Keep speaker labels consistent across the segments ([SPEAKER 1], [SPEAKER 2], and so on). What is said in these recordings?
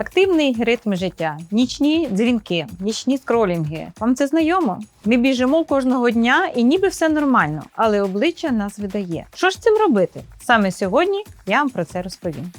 [SPEAKER 1] Активний ритм життя, нічні дзвінки, нічні скролінги. Вам це знайомо? Ми біжимо кожного дня і ніби все нормально, але обличчя нас видає. Що ж цим робити? Саме сьогодні я вам про це розповім.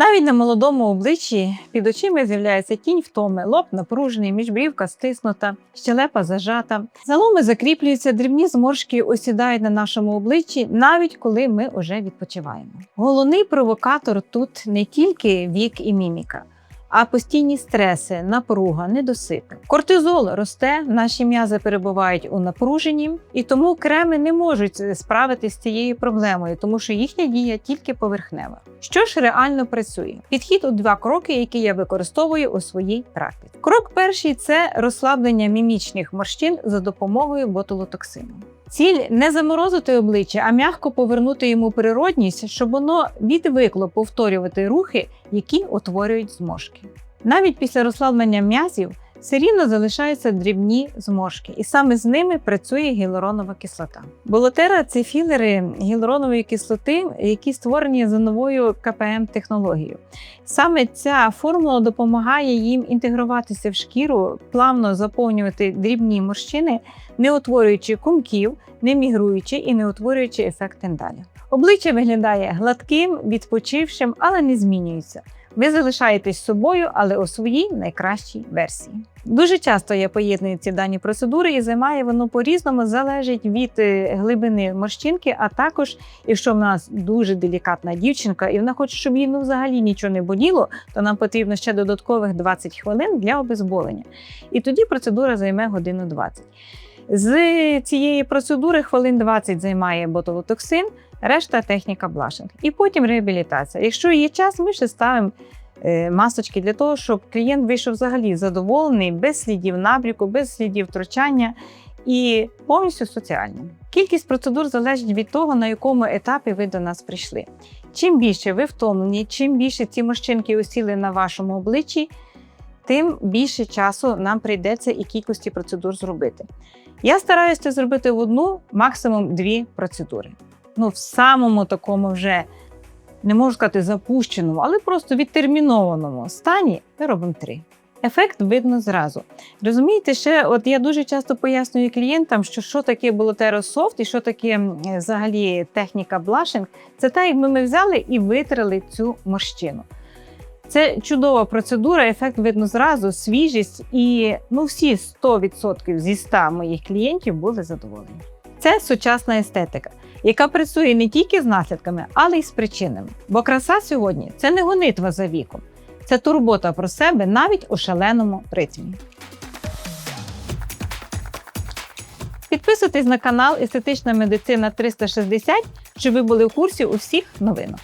[SPEAKER 1] Навіть на молодому обличчі під очима з'являється тінь втоми, лоб напружений, міжбрівка стиснута, щелепа зажата. Заломи закріплюються, дрібні зморшки осідають на нашому обличчі, навіть коли ми вже відпочиваємо. Головний провокатор тут не тільки вік і міміка. А постійні стреси, напруга, недосипи. Кортизол росте, наші м'язи перебувають у напруженні, і тому креми не можуть справитися з цією проблемою, тому що їхня дія тільки поверхнева. Що ж реально працює? Підхід у два кроки, які я використовую у своїй практиці. Крок перший це розслаблення мімічних морщин за допомогою ботулотоксину. Ціль не заморозити обличчя, а м'яко повернути йому природність, щоб воно відвикло повторювати рухи, які утворюють зможки. Навіть після розслаблення м'язів все рівно залишаються дрібні зморшки, і саме з ними працює гіалуронова кислота. Болотера це філери гіалуронової кислоти, які створені за новою КПМ технологією. Саме ця формула допомагає їм інтегруватися в шкіру, плавно заповнювати дрібні морщини, не утворюючи кумків, не мігруючи і не утворюючи ефект тендаля. Обличчя виглядає гладким, відпочившим, але не змінюється. Ви залишаєтесь собою, але у своїй найкращій версії. Дуже часто я поєдную ці дані процедури і займає воно по-різному, залежить від е, глибини морщинки, а також, якщо в нас дуже делікатна дівчинка, і вона хоче, щоб їй ну, взагалі нічого не боліло, то нам потрібно ще додаткових 20 хвилин для обезболення. І тоді процедура займе годину 20. З цієї процедури хвилин 20 займає ботулотоксин, решта техніка блашинг. І потім реабілітація. Якщо є час, ми ще ставимо е, масочки для того, щоб клієнт вийшов взагалі задоволений, без слідів набріку, без слідів втручання і повністю соціальним. Кількість процедур залежить від того, на якому етапі ви до нас прийшли. Чим більше ви втомлені, чим більше ці морщинки осіли на вашому обличчі, тим більше часу нам прийдеться і кількості процедур зробити. Я стараюся це зробити в одну, максимум дві процедури. Ну, в самому такому вже не можу сказати запущеному, але просто відтермінованому стані ми робимо три. Ефект видно зразу. Розумієте, ще от я дуже часто пояснюю клієнтам, що що таке болотерософт і що таке взагалі техніка блашинг. Це так, якби ми взяли і витрили цю морщину. Це чудова процедура, ефект видно зразу, свіжість, і ну всі 100% зі 100 моїх клієнтів були задоволені. Це сучасна естетика, яка працює не тільки з наслідками, але й з причинами. Бо краса сьогодні це не гонитва за віком, це турбота про себе навіть у шаленому ритмі. Підписуйтесь на канал Естетична медицина 360, щоб ви були в курсі усіх новинок.